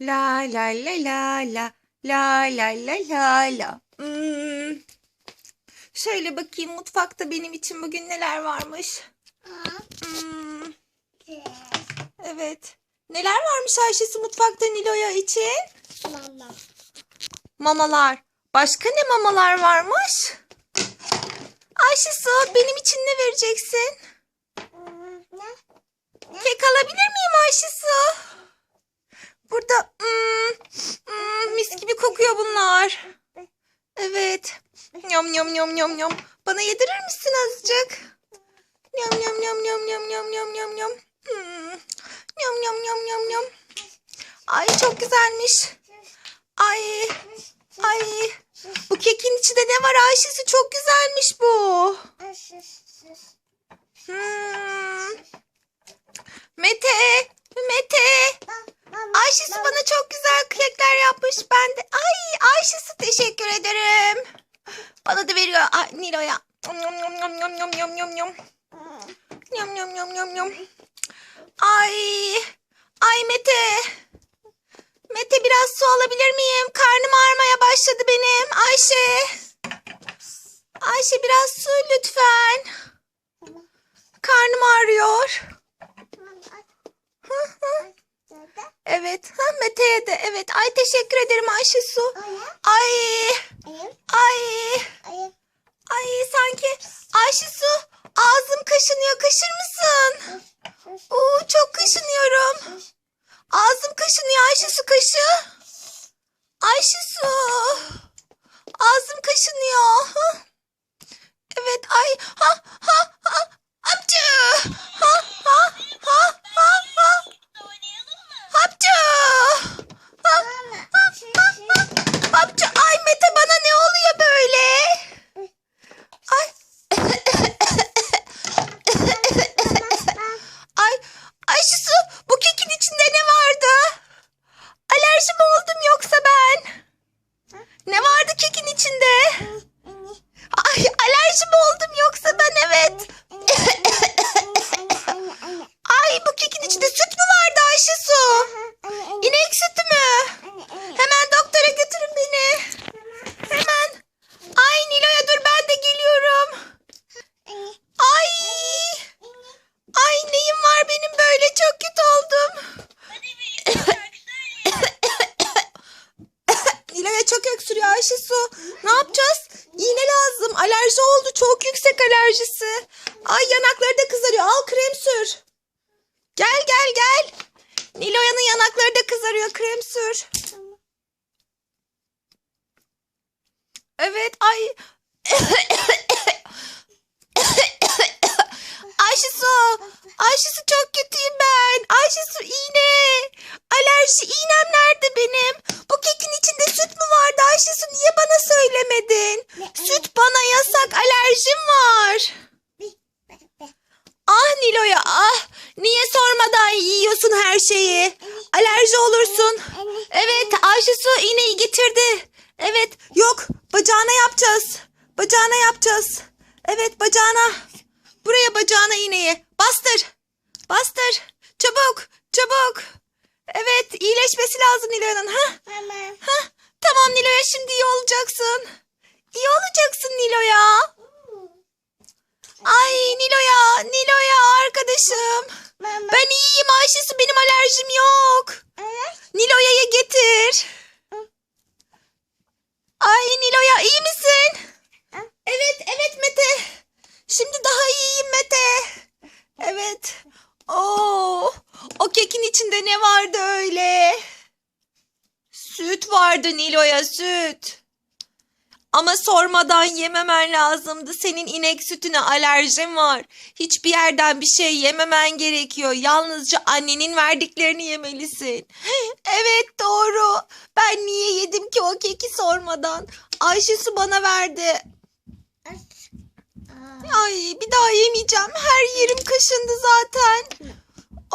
La la la la la la la la la la. Hmm. Şöyle bakayım mutfakta benim için bugün neler varmış. Hmm. Evet. Neler varmış Ayşe'si mutfakta Nilo'ya için? Mama. Mamalar. Başka ne mamalar varmış? Ayşesu benim için ne vereceksin? Ne? Kek alabilir miyim Ayşesu? Burada hmm, hmm, mis gibi kokuyor bunlar. Evet. Yom yom yom yom yom. Bana yedirir misin azıcık? Yom yom yom yom yom yom yom yom yom. Hmm. Yom yom yom yom. Ay çok güzelmiş. Ay. Ay. Bu kekin içinde ne var Ayşe'si? Çok güzelmiş bu. Hmm. Mete. Mete. Ayşe'si bana çok güzel kekler yapmış. Ben de ay Ayşe'si teşekkür ederim. Bana da veriyor ah, Nilo'ya. Yom yom yom yom yom yom yom yom. Yom yom yom yom yom. Ay. Ay Mete. Mete biraz su alabilir miyim? Karnım ağrımaya başladı benim. Ayşe. Ayşe biraz su lütfen. Karnım ağrıyor. Hı hı. Evet. Ha, Mete'ye de. Evet. Ay teşekkür ederim Ayşe Su. Ay. Ay. Ay sanki Ayşe Su ağzım kaşınıyor. Kaşır mısın? Oo çok kaşınıyorum. Ağzım kaşınıyor Ayşe Su kaşı. Ayşe Su. Ağzım kaşınıyor. Hı. Evet ay ha ha ha hapçı. Ha ha ha ha ha. Hapçı. Ha, hapçı. Ay Mete bana ne oluyor böyle? Ay. Ay Ayşe Su bu kekin içinde ne vardı? Alerji mi oldum yoksa ben? Ne vardı kekin içinde? Ay alerji mi oldum yoksa ben evet. Ay bu kekin içinde süt mü vardı Ayşe Su? İnek sütü mü? Hemen doktora götürün beni. Hemen. Ay Nilo'ya dur ben de geliyorum. Ay. Ay neyim var benim böyle çok kötü oldum. Nilo'ya çok öksürüyor Ayşe Su. Ne yapacağız? İğne lazım. Alerji oldu. Çok yüksek alerjisi. Ay yanakları da kızarıyor. Al krem sür. Gel gel gel. Nilo'yanın yanakları da kızarıyor. Krem sür. Evet ay. Ayşe Su. Ayşe Su çok kötüyüm ben. Ayşe Su iğne. Alerji iğnem nerede benim? Bu kekin içinde süt mü vardı Ayşe Su? Niye bana söylemedin? Süt bana yasak. Alerjim var. Ah Nilo'ya ah. Niye sormadan yiyorsun her şeyi? Alerji olursun. Evet Ayşe Su iğneyi getirdi. Evet yok bacağına yapacağız. Bacağına yapacağız. Evet bacağına. Buraya bacağına iğneyi. Bastır. Bastır. Çabuk. Çabuk. Evet iyileşmesi lazım Nilo'nun. Ha? Ha? Tamam Nilo'ya şimdi iyi olacaksın. İyi olacaksın Nilo'ya. Ay Nilo'ya. Nilo'ya arkadaşım. Ben iyiyim Ayşesu benim alerjim yok. Nilo'ya getir. Ay Nilo'ya iyi misin? Evet evet Mete. Şimdi daha iyiyim Mete. Evet. Oo, o kekin içinde ne vardı öyle? Süt vardı Nilo'ya süt. Ama sormadan yememen lazımdı. Senin inek sütüne alerjin var. Hiçbir yerden bir şey yememen gerekiyor. Yalnızca annenin verdiklerini yemelisin. Evet doğru. Ben niye yedim ki o keki sormadan? Ayşesu bana verdi. Ay bir daha yemeyeceğim. Her yerim kaşındı zaten.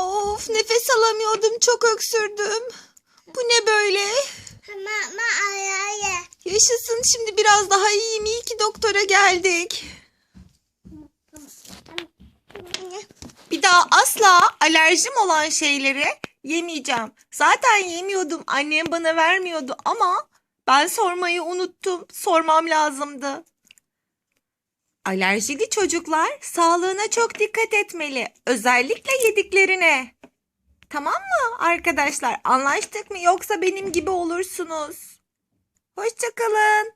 Of nefes alamıyordum. Çok öksürdüm. Bu ne böyle? Yaşasın şimdi biraz daha iyiyim. İyi ki doktora geldik. Bir daha asla alerjim olan şeyleri Yemeyeceğim. Zaten yemiyordum. Annem bana vermiyordu ama ben sormayı unuttum. Sormam lazımdı. Alerjili çocuklar sağlığına çok dikkat etmeli. Özellikle yediklerine. Tamam mı arkadaşlar? Anlaştık mı? Yoksa benim gibi olursunuz. Hoşçakalın.